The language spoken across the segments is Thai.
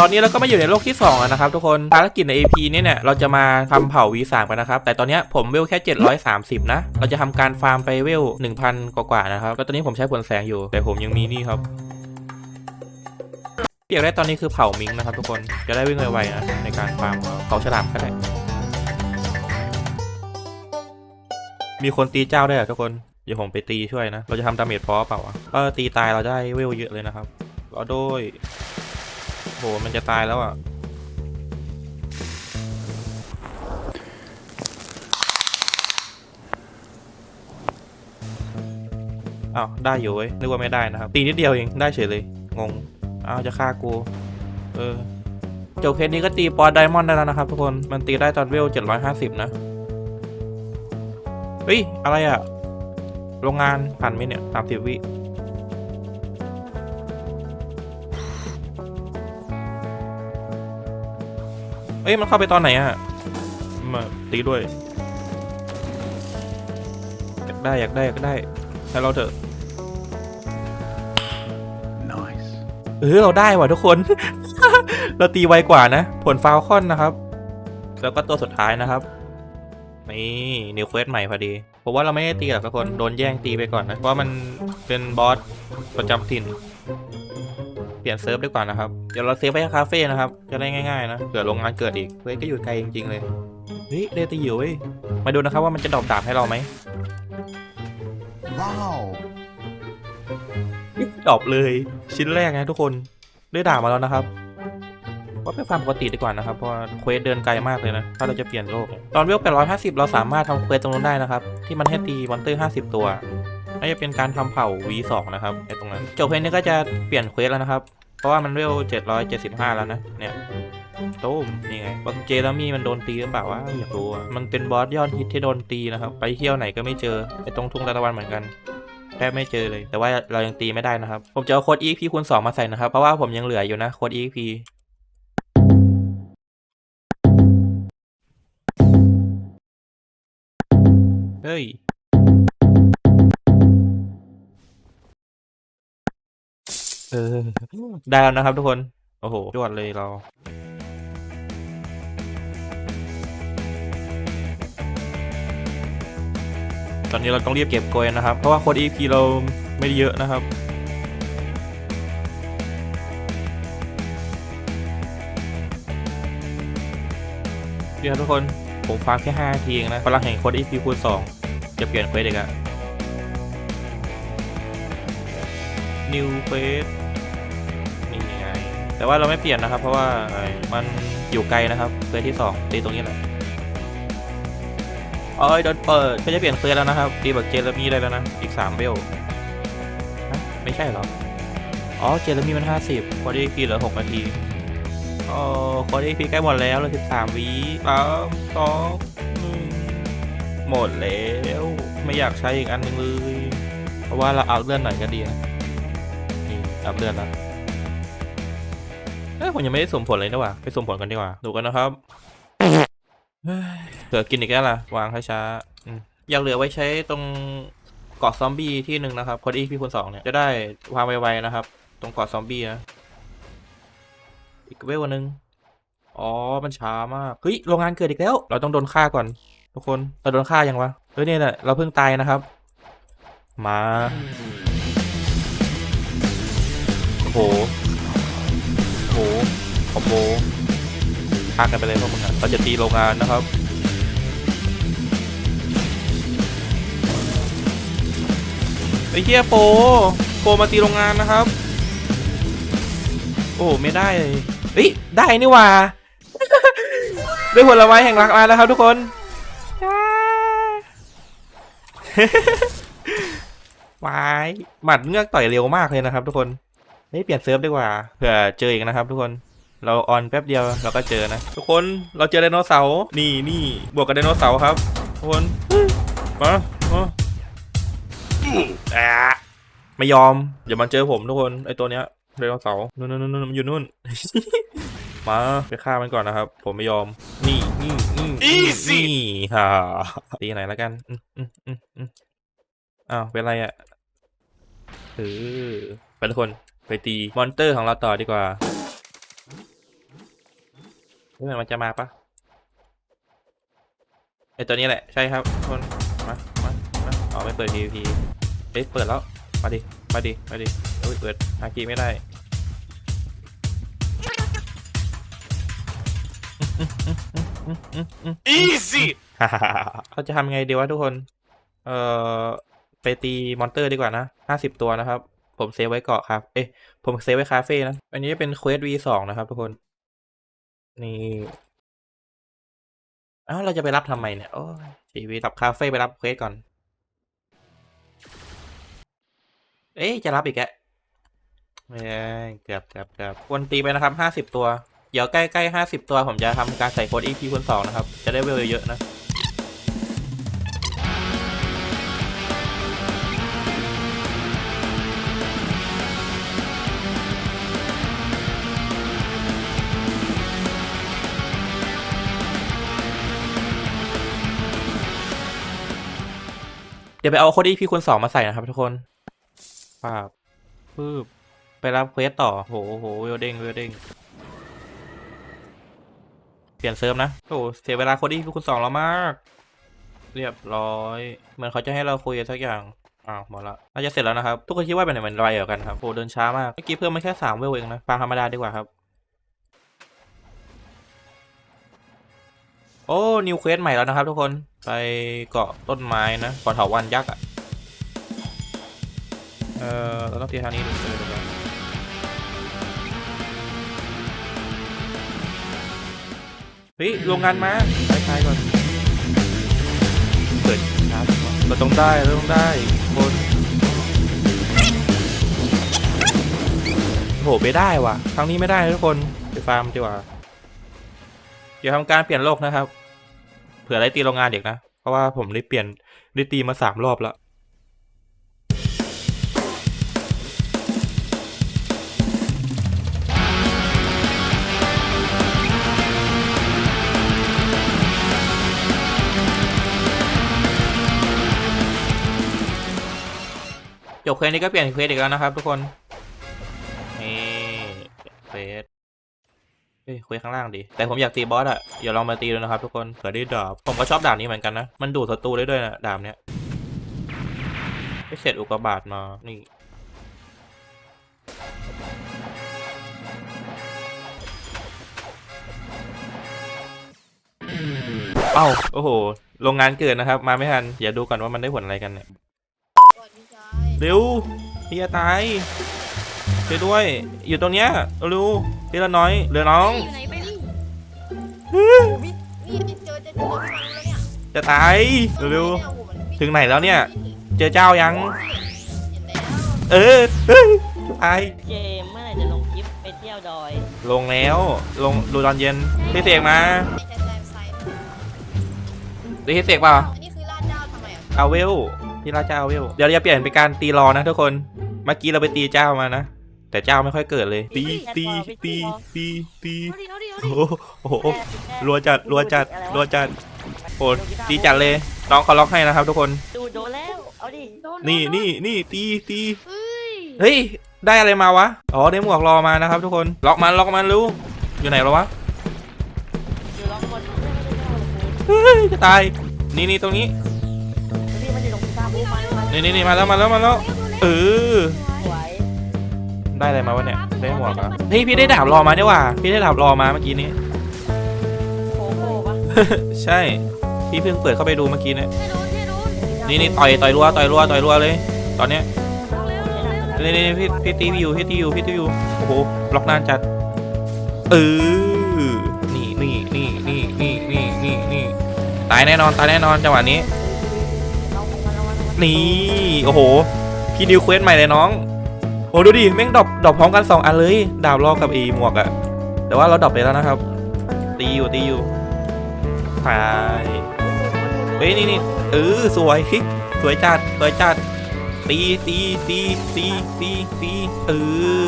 ตอนนี้เราก็มาอยู่ในโลกที่2แล้วนะครับทุกคนภารกิจใน AP นี้เนี่ยเราจะมาทำเผ่า V3 กันนะครับ แต่ตอนนี้ผมเวลแค่ 730 นะ เราจะทำการฟาร์มไปเวล 1,000 กว่าๆนะครับแล้วตอนนี้ผมใช้ผลแสงอยู่ แต่ผมยังมีนี่ครับเปียกได้ตอนนี้คือเผ่ามิงนะครับทุกคน จะได้วิ่งไวๆนะในการฟาร์มเผาฉลามก็ได้ มีคนตีเจ้าได้เหรอทุกคน เดี๋ยวผมไปตีช่วยนะ เราจะทำดาเมจพอเปล่าวะก็ตีตายเราได้เวลเยอะเลยนะครับรอด้วย หมันจะตายแล้วอะ อ้าว ได้อยู่เว้ย นึกว่าไม่ได้นะครับ ตีนิดเดียวเอง ได้เฉยเลย งง อ้าว จะฆ่ากู เออจบเคสนี้ก็ตีปอไดมอนด์ได้แล้วนะครับทุกคน มันตีได้ตอนเวล 750 นะ เฮ้ย อะไรอะ โรงงานผ่านไหมเนี่ย30วิ เอ้ยมันเข้าไปตอนไหนอะมาตีด้วยอยากได้อยากได้อยากได้ให้เราเถอะ Nice. เออเราได้ว่ะทุกคน เราตีไวกว่านะ ผลฟาวคอนนะครับ แล้วก็ตัวสุดท้ายนะครับนี่นิวเควสใหม่พอดีผมว่าเราไม่ได้ตีหรอกทุกคนโดนแย่งตีไปก่อนนะเพราะว่ามันเป็นบอสประจำถิ่น เปลี่ยนเซิร์ฟดีกว่านะครับ เดี๋ยวเราเซฟไว้ที่คาเฟ่นะครับ จะได้ง่ายๆนะ เผื่อโรงงานเกิดอีกเว้ยก็อยู่ไกลจริงๆเลย เฮ้ยได้ตีอยู่เว้ย มาดูนะครับว่ามันจะดรอปดาบให้เราไหม Wow. ดรอปเลย ชิ้นแรกนะทุกคน ได้ดาบมาแล้วนะครับว่าไปฟาร์มปกติดีกว่านะครับเพราะว่าเควสเดินไกลมากเลยนะ ถ้าเราจะเปลี่ยนโลกเนี่ยตอนเวล850เราสามารถทำเควสตรงนู้นได้นะครับ ที่มันให้ตีมอนเตอร์50ตัว น่าจะเป็นการทำเผ่า V2 นะครับไอ้ตรงนั้นจบเพลงนี้ก็จะเปลี่ยนเควสแล้วนะครับ เพราะว่ามันเวล775 แล้วนะเนี่ยตุ้มนี่ไงบังเจแล้วมีมันโดนตีหรือเปล่าวะอยากรู้อะมันเป็นบอสยอดฮิตที่โดนตีนะครับ ไปเที่ยวไหนก็ไม่เจอไอ้ตรงทุ่งตะวันเหมือนกันแทบไม่เจอเลย แต่ว่าเรายังตีไม่ได้นะครับ ผมจะเอาโค้ด EXP คูณ2มาใส่นะครับ เพราะว่าผมยังเหลืออยู่นะโค้ด EXP เฮ้ย ออได้แล้วนะครับทุกคน โอ้โหจวดเลยเราตอนนี้เราต้องรีบเก็บโกยนะครับ เพราะว่าโค้ด EP เราไม่ได้เยอะนะครับเดี๋ยวทุกคน ผมฟาร์มแค่5นาทีเองนะพลังแห่งโค้ด EP คูณ2จะเปลี่ยนเควสอีกอะ New Quest แต่ว่าเราไม่เปลี่ยนนะครับ เพราะว่ามันอยู่ไกลนะครับเควสที่2ตีตรงนี้แหละเอ้ยโดนเปิดก็จะเปลี่ยนเควสแล้วนะครับตีแบบเจเรมี่ได้แล้วนะอีกสามเบลฮะไม่ใช่หรออ๋อเจเรมี่มันห้าสิบคอดีพีเหลือหกนาทีอ๋อคอดีพีใกล้หมดแล้วเหลือสิบสามวิสามสองหนึ่งหมดแล้วไม่อยากใช้อีกอันนึงเลย เพราะว่าเราเอาเลื่อนหน่อยก็ดีนะนี่อัพเลื่อนแล้ว ผมยังไม่ได้สมผลเลยนะว่ะไปสมผลกันดีกว่า ดูกันนะครับเผื่อกินอีกแล้วล่ะ วางช้าๆอืมอยากเหลือไว้ใช้ตรงเกาะซอมบี้ที่หนึ่งนะครับพอดีพี่คูณสองเนี่ยจะได้วางไวๆนะครับ ตรงเกาะซอมบี้นะ อีกเวลหนึ่งอ๋อ มันช้ามาก เฮ้ย โรงงานเกิดอีกแล้ว เราต้องโดนฆ่าก่อน ทุกคน เราโดนฆ่ายังวะเฮ้ยเนี่ยแหละเราเพิ่งตายนะครับ มา โอ้โห คอมโบฆ่ากันไปเลยพวกมึงอะเราจะตีโรงงานนะครับไอ้เหี้ยโปโปมาตีโรงงานนะครับ โอ้ไม่ได้เลยเฮ้ยได้นี่หว่าได้ผลไม้แห่งรักมาแล้วครับทุกคนวายหมัดเงือกต่อยเร็วมากเลยนะครับ ทุกคนไม่เปลี่ยนเซิร์ฟดีกว่าเผื่อเจออีกนะครับ ทุกคน เราออนแป๊บเดียวเราก็เจอนะ ทุกคนเราเจอไดโนเสาร์นี่นี่บวกกับไดโนเสาร์ครับทุกคนมามาอะไม่ยอมอย่ามาเจอผมทุกคนไอตัวเนี้ยไดโนเสาร์นู่นนู่นนู่นมันอยู่นู่นมาไปฆ่ามันก่อนนะครับ ผมไม่ยอม นี่นี่นี่นี่นี่ฮ่าตีไหนแล้วกันอืมอืมอืมอืมอ้าวเป็นไรอะเออไปทุกคนไปตีมอนเตอร์ของเราต่อดีกว่า เฮ้ยมันจะมาปะไอตัวนี้แหละ ใช่ครับทุกคนมามามาเอาไปเปิด PVP เฮ้ยเปิดแล้ว มาดิ มาดิ มาดิเอ้ยเปิดฮาคีไม่ได้ Easy! เราจะทำไงดีวะทุกคน เอ่อ ไปตีมอนเตอร์ดีกว่านะห้าสิบตัวนะครับ ผมเซฟไว้เกาะครับ เอ๊ะ ผมเซฟไว้คาเฟ่นะ อันนี้เป็นเควส V สองนะครับทุกคน นี่เอ้าเราจะไปรับทำไมเนี่ย โอ้ยชีวิตกลับคาเฟ่ไปรับเควสก่อน เอ๊ะจะรับอีกแกะเกือบเกือบเกือบควรตีไปนะครับห้าสิบตัว เดี๋ยวใกล้ๆห้าสิบตัวผมจะทำการใส่โค้ด EP คูณสองนะครับ จะได้เวลเยอะนะ ดี๋ยวไปเอาโค้ด EP คูณสองมาใส่นะครับทุกคนปาบปึ๊บไปรับเควสต่อ โหโหเวลเด้งเวลเด้งเปลี่ยนเซิร์ฟนะ โอ้เสียเวลาโค้ด EP คูณสองแล้วมาก เรียบร้อย เหมือนเขาจะให้เราคุยสักอย่าง อ้าวหมดละ น่าจะเสร็จแล้วนะครับ ทุกคนคิดว่าเป็นไหนมันไรเหรอกันครับโหเดินช้ามาก เมื่อกี้เพิ่มมาแค่สามเวลเองนะฟาร์มธรรมดาดีกว่าครับ โอ้นิวเควสใหม่แล้วนะครับทุกคนไปเกาะต้นไม้นะเกาเถาวันยักษ์อะเออเราต้องตีทางนี้ดูเลยดเฮ้ยโรงงานมาไปใช้ก่อนเปิดช้าจังวะเราต้องได้เราต้องได้บนโหไม่ได้ว่ะครั้งนี้ไม่ได้ทุกคนไปฟาร์มดีกว่า ดี๋ยวทำการเปลี่ยนโลกนะครับ เผื่อได้ตีโรงงานเด็กนะ เพราะว่าผมได้เปลี่ยนได้ตีมาสามรอบแล้วจบเควสนี้ก็เปลี่ยนเควสอีกแล้วนะครับทุกคน นี่เควส เฮ้ยควสข้างล่างดีแต่ผมอยากตีบอสอะอย่าลองมาตีดูนะครับทุกคนเผื่อได้ดาบผมก็ชอบดาบนี้เหมือนกันนะ มันดูดศัตรูได้ด้วยนะดาบเนี้ยไปเสร็จอุกกาบาตมา นี่เอ้าโอ้โห โรงงานเกิดนะครับ มาไม่ทัน อย่าดูก่อนว่ามันได้ผลอะไรกันเนี่ยเร็วพี่จะตายช่วยด้วย อยู่ตรงเนี้ยเร็ว ทีละน้อยเหลือน้อง อยู่ไหนไปดิโอ้พี่นี่เจอเจอเจอพี่มันแล้วเนี่ยจะตายเร็วถึงไหนแล้วเนี่ย เจอเจ้ายังเห็นแล้วเออเฮ้ยตายเจมส์เมื่อไหร่จะลงคลิปไปเที่ยวดอยลงแล้ว ลงดูตอนเย็นพี่เสกมาไอ้แทนแซมไซด์ดูพี่เสกเปล่าอันนี้คือลาดเจ้าทำไมอะเอาเวลพี่ราชาเอาเวลเดี๋ยวเราจะเปลี่ยนเป็นการตีรอนะทุกคน เมื่อกี้เราไปตีเจ้ามานะ แต่เจ้าไม่ค่อยเกิดเลย ตีตีตีตีตีเอาดิเอาดิเอาดิโอ้โหโอ้โหรัวจัดรัวจัดรัวจัดโอ้ตีจัดเลยน้องเขาล็อกให้นะครับทุกคน ดูโดนแล้ว เอาดิโดนนี่โดนี่นี่ตีตีเฮ้ยเฮ้ยได้อะไรมาวะอ๋อได้หมวกรอมานะครับ ทุกคนล็อกมันล็อกมันรู้อยู่ไหนแล้ววะอยู่ล็อกบนไม่ได้เล่าเลยเฮ้ยจะตายนี่นี่ตรงนี้คุณพี่มันจะลงพิซซ่าบูมันมันนี่นี่นี่มาแล้วมาแล้วมาแล้วเออสวย ได้อะไรมาวะเนี่ย ได้หมวกเหรอะเฮ้ยพี่ได้ดาบรอมาเนี่ยว่ะพี่ได้ดาบรอมาเมื่อกี้นี้ โคโค่ปะใช่ พี่เพิ่งเปิดเข้าไปดูเมื่อกี้เนี่ยให้โดนให้โดนนี่นี่ต่อยต่อยรัวต่อยรัวต่อยรัวเลย ตอนเนี้ยเร็วเร็วเร็วนี่นี่พี่พี่ตีอยู่พี่ตีอยู่พี่ตีอยู่โอ้โหล็อกนานจัดเออนี่นี่นี่นี่นี่นี่นี่นี่ตายแน่นอนตายแน่นอนจังหวะนี้เอาของมันเอามันเอามันนี่โอ้โหพี่นิวเควสใหม่เลยน้อง โอ้ดูดิแม่งดรอปดรอปพร้อมกันสองอันเลยดาบลอกกับอีหมวกอะแต่ว่าเราดรอปไปแล้วนะครับ ตีอยู่ตีอยู่ตายเฮ้ยนี่นี่เออสวยสวยจัดสวยจัดตีตีตีตีตีตีเอ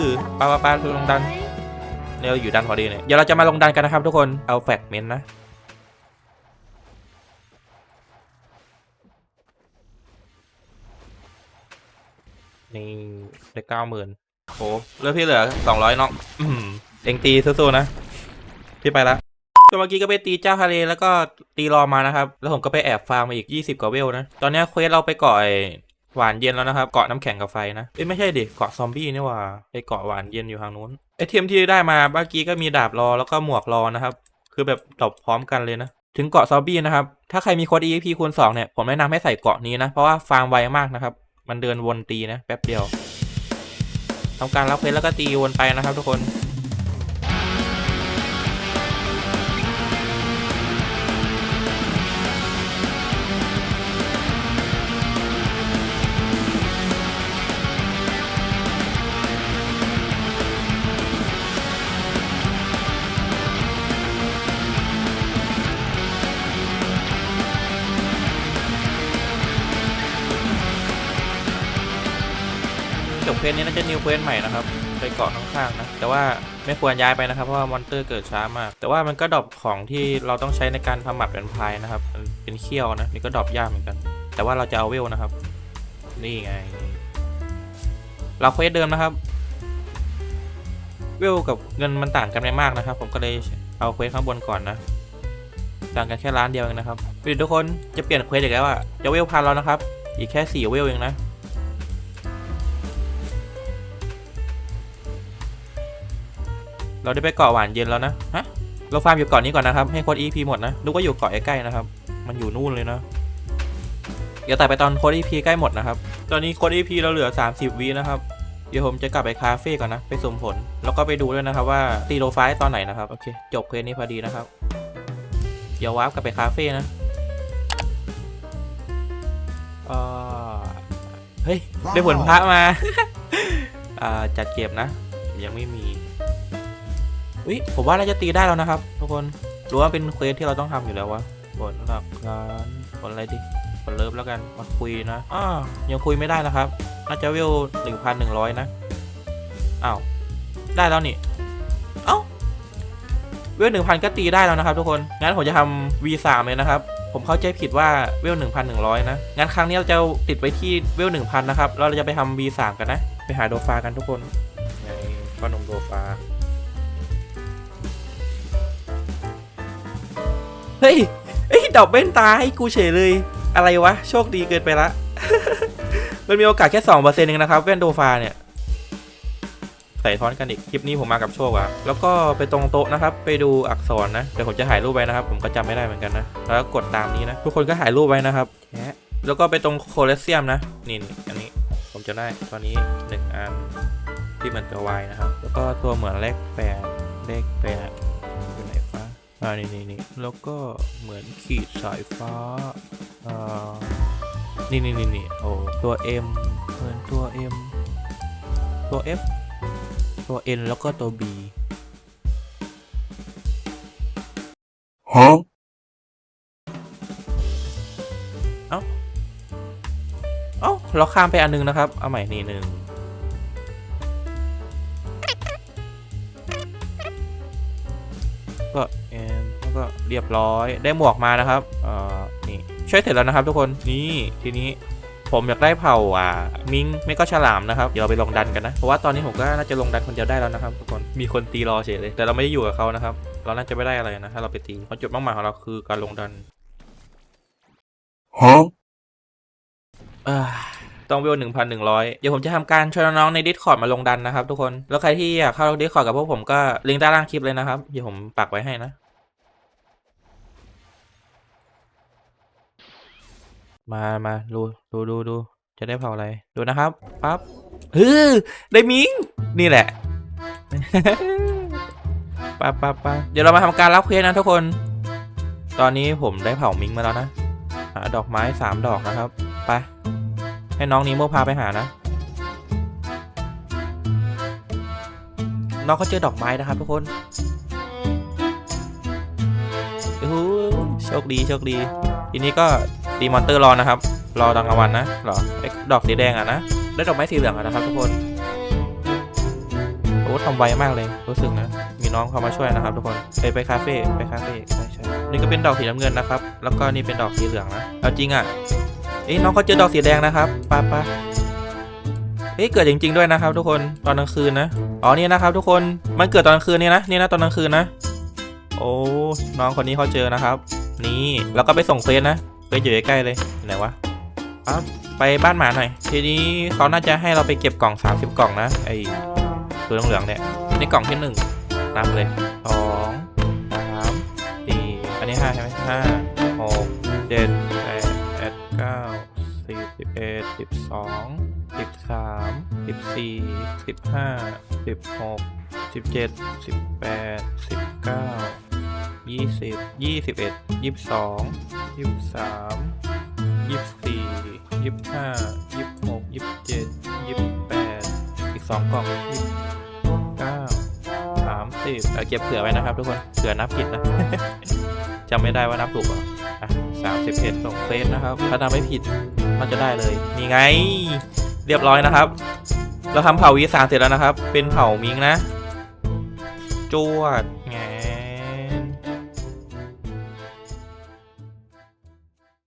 อปาปาปาลงดันเนี่ยเราอยู่ดันพอดีเนี่ยเดี๋ยวเราจะมาลงดันกันนะครับทุกคนเอาแฟกเมนต์นะ นี่ได้เก้าหมื่นโหเลือพี่เหลือสองร้อยน้องเอ็งตีสู้ๆนะ พี่ไปละก็เมื่อกี้ก็ไปตีเจ้าทะเลแล้วก็ตีรอมานะครับ แล้วผมก็ไปแอบฟาร์มมาอีก 20 กว่าเวลนะ ตอนนี้เควสเราไปเกาะไอหวานเย็นแล้วนะครับเกาะน้ำแข็งกับไฟนะเอ้ยไม่ใช่ดิเกาะซอมบี้นี่ว่าไปเกาะหวานเย็นอยู่ทางนู้นไอเทมที่ได้มาเมื่อกี้ก็มีดาบรอแล้วก็หมวกรอนะครับ คือแบบตบพร้อมกันเลยนะถึงเกาะซอมบี้นะครับถ้าใครมีโค้ด EXP คูณ2เนี่ยผมแนะนำให้ใส่เกาะนี้นะเพราะว่าฟาร์มไวมากนะครับ มันเดินวนตีนะแป๊บเดียวทำการรับเควสแล้วก็ตีวนไปนะครับทุกคน สนี้น่าจะนิวเควสใหม่นะครับไปเกาะข้างๆนะ แต่ว่าไม่ควรย้ายไปนะครับ เพราะว่ามอนเตอร์เกิดช้ามาก แต่ว่ามันก็ดรอปของที่เราต้องใช้ในการทำหมัดเป็นพายนะครับ เป็นเขี้ยวนะนี่ก็ดรอปยากเหมือนกัน แต่ว่าเราจะเอาเวลนะครับ นี่ไง เราเควสเดิมนะครับ เวลกับเงินมันต่างกันไม่มากนะครับ ผมก็เลยเอาเควสข้างบนก่อนนะต่างกันแค่ล้านเดียวเองนะครับทุกคนจะเปลี่ยนเควสอีกแล้วอะจะเวลพันแล้วนะครับ อีกแค่สี่เวลเองนะ เราได้ไปเกาะหวานเย็นแล้วนะฮะเราฟาร์มอยู่เกาะนี้ก่อนนะครับให้โค้ด EP หมดนะนึกว่าอยู่เกาะใกล้ๆนะครับ มันอยู่นู่นเลยนะเดี๋ยวตัดไปตอนโค้ด EP ใกล้หมดนะครับ ตอนนี้โค้ด EP เราเหลือ 30วินะครับเดี๋ยวผมจะกลับไปคาเฟ่ก่อนนะ ไปสุ่มผล แล้วก็ไปดูด้วยนะครับว่าตีโลไฟตอนไหนนะครับโอเค จบเควสนี้พอดีนะครับเดี๋ยววาร์ปกลับไปคาเฟ่นะเอ่อเฮ้ย ได้ผลพระมาอ่าจัดเก็บนะ ยังไม่มี อุ้ยผมว่าน่าจะตีได้แล้วนะครับ ทุกคนรู้ว่าเป็นเควสที่เราต้องทำอยู่แล้ววะผลหลักการผลอะไรดิผลเลิฟแล้วกันมาคุยนะอ้ายังคุยไม่ได้นะครับ น่าจะเวลหนึ่งพันหนึ่งร้อยนะอ้าวได้แล้วนี่เอ้าเวลหนึ่งพันก็ตีได้แล้วนะครับ ทุกคนงั้นผมจะทำ V3 เลยนะครับผมเข้าใจผิดว่าเวลหนึ่งพันหนึ่งร้อยนะ งั้นครั้งนี้เราจะติดไว้ที่เวลหนึ่งพันนะครับแล้วเราจะไปทำ V3 กันนะ ไปหาโดฟากันทุกคนไงพ่อหนุ่มโดฟา เฮ้ยเอ้ยดอกเบ้นตาให้กูเฉยเลย อะไรวะ โชคดีเกินไปละ มันมีโอกาสแค่สองเปอร์เซ็นต์เองนะครับเว้นโดฟาเนี่ย ใส่ท้อนกันอีก คลิปนี้ผมมากับโชคอะแล้วก็ไปตรงโต๊ะนะครับ ไปดูอักษรนะ เดี๋ยวผมจะถ่ายรูปไว้นะครับ ผมก็จำไม่ได้เหมือนกันนะ แล้วก็กดตามนี้นะ ทุกคนก็ถ่ายรูปไว้นะครับแหะแล้วก็ไปตรงโคเลเซียมนะนี่นี่อันนี้ ผมจะได้ตอนนี้หนึ่งอันที่มันตัววายนะครับ แล้วก็ตัวเหมือนเลขแปดเลขแปดอยู่ไหนฟ้า อ่านี่นี่นี่แล้วก็เหมือนขีดสายฟ้าอ่านี่นี่นี่นี่โอ้ตัว M เหมือนตัว M ตัว F ตัว N แล้วก็ตัว B Huh? เอ้า เอ้า เราข้ามไปอันนึงนะครับ เอาใหม่นี่หนึ่ง เรียบร้อยได้หมวกมานะครับเอ่อนี่ช่วยเสร็จแล้วนะครับ ทุกคนนี่ทีนี้ผมอยากได้เผ่าอ่ามิงไม่ก็ฉลามนะครับเดี๋ยวเราไปลงดันกันนะเพราะว่าตอนนี้ผมก็น่าจะลงดันคนเดียวได้แล้วนะครับทุกคนมีคนตีรอเฉยเลย แต่เราไม่ได้อยู่กับเขานะครับ เราน่าจะไม่ได้อะไรนะถ้าเราไปตีเพราะจุดมุ่งหมายของเราคือการลงดัน Huh? อ่าต้องเวลหนึ่งพันหนึ่งร้อยเดี๋ยวผมจะทำการชวนน้องๆใน Discord มาลงดันนะครับทุกคน แล้วใครที่อยากเข้า Discord กับพวกผมก็ลิงก์ด้านล่างคลิปเลยนะครับ เดี๋ยวผมปักไว้ให้นะ มามาดูดูดูดูจะได้เผาอะไร ดูนะครับปั๊บเฮ้ยได้มิง นี่แหละปั๊บปั๊บปั๊บเดี๋ยวเรามาทำการรับเควสนะทุกคน ตอนนี้ผมได้เผามิงมาแล้วนะหาดอกไม้สามดอกนะครับ ไป ให้น้องนีโมพาไปหานะ น้องเขาเจอดอกไม้นะครับทุกคนโอ้โหโชคดีโชคดี ทีนี้ก็ตีมอนเตอร์รอนะครับ รอดังกลางวันนะหรอไอ้ดอกสีแดงอะนะได้ดอกไม้สีเหลืองอะนะครับทุกคนโอ้ทำไวมากเลยรู้สึกนะมีน้องเขามาช่วยนะครับ ทุกคนไปไปคาเฟ่ไปคาเฟ่ใช่ใช่นี่ก็เป็นดอกสีน้ำเงินนะครับ แล้วก็นี่เป็นดอกสีเหลืองนะเอาจริงอะเอ้น้องเขาเจอดอกสีแดงนะครับป้าป้าเอ้ยเกิดจริง ๆด้วยนะครับ ทุกคนตอนกลางคืนนะอ๋อนี่นะครับ ทุกคนมันเกิดตอนกลางคืนนี่นะนี่นะตอนกลางคืนนะ โอ้น้องคนนี้เขาเจอนะครับ นี่แล้วก็ไปส่งเฟสนะเฟสอยู่ใกล้ๆเลยไหนวะปั๊บไปบ้านหมาหน่อย ทีนี้เขาน่าจะให้เราไปเก็บกล่อง 30 กล่องนะไอ้ตัวเหลืองๆเนี่ยนี่กล่องที่หนึ่งนับเลยสองสามสี่อันนี้ห้าใช่ไหมห้าหกเจ็ดแปดแปดเก้าสิบสิบเอ็ดสิบสองสิบสามสิบสี่สิบห้าสิบหกสิบเจ็ดสิบแปดสิบเก้า ยี่สิบยี่สิบเอ็ดยี่สิบสองยี่สิบสามยี่สิบสี่ยี่สิบห้ายี่สิบหกยี่สิบเจ็ดยี่สิบแปดอีกสองกล่องยี่สิบเก้าสามสิบเก็บเผื่อไว้นะครับทุกคนเผื่อนับผิดนะจำไม่ได้ว่านับถูกอะสามสิบเอ็ดส่งเฟสนะครับ ถ้าทำไม่ผิดมันจะได้เลยนี่ไง เรียบร้อยนะครับ เราทำเผ่าวีสามเสร็จแล้วนะครับ เป็นเผ่ามิงนะจวด